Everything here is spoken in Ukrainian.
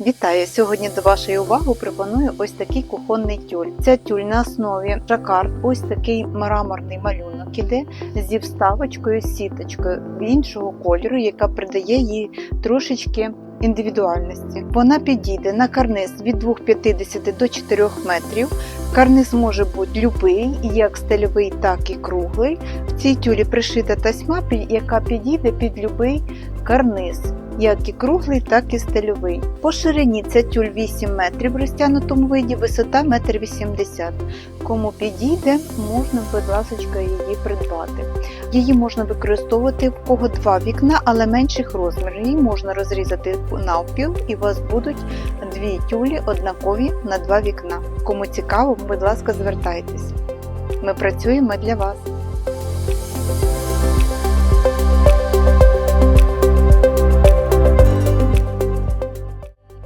Вітаю! Сьогодні до вашої уваги пропоную ось такий кухонний тюль. Ця тюль на основі жакард, ось такий мраморний малюнок іде зі вставочкою, сіточкою іншого кольору, яка придає їй трошечки індивідуальності. Вона підійде на карниз від 2,50 до 4 метрів. Карниз може бути любий, як стильовий, так і круглий. В цій тюлі пришита тасьма, яка підійде під любий карниз як і круглий, так і стильовий. По ширині ця тюль 8 метрів в розтягнутому виді, висота 1,80 м. Кому підійде, можна, будь ласка, її придбати. Її можна використовувати в кого два вікна, але менших розмірів. Її можна розрізати навпіл, і у вас будуть дві тюлі однакові на два вікна. Кому цікаво, будь ласка, звертайтесь. Ми працюємо для вас.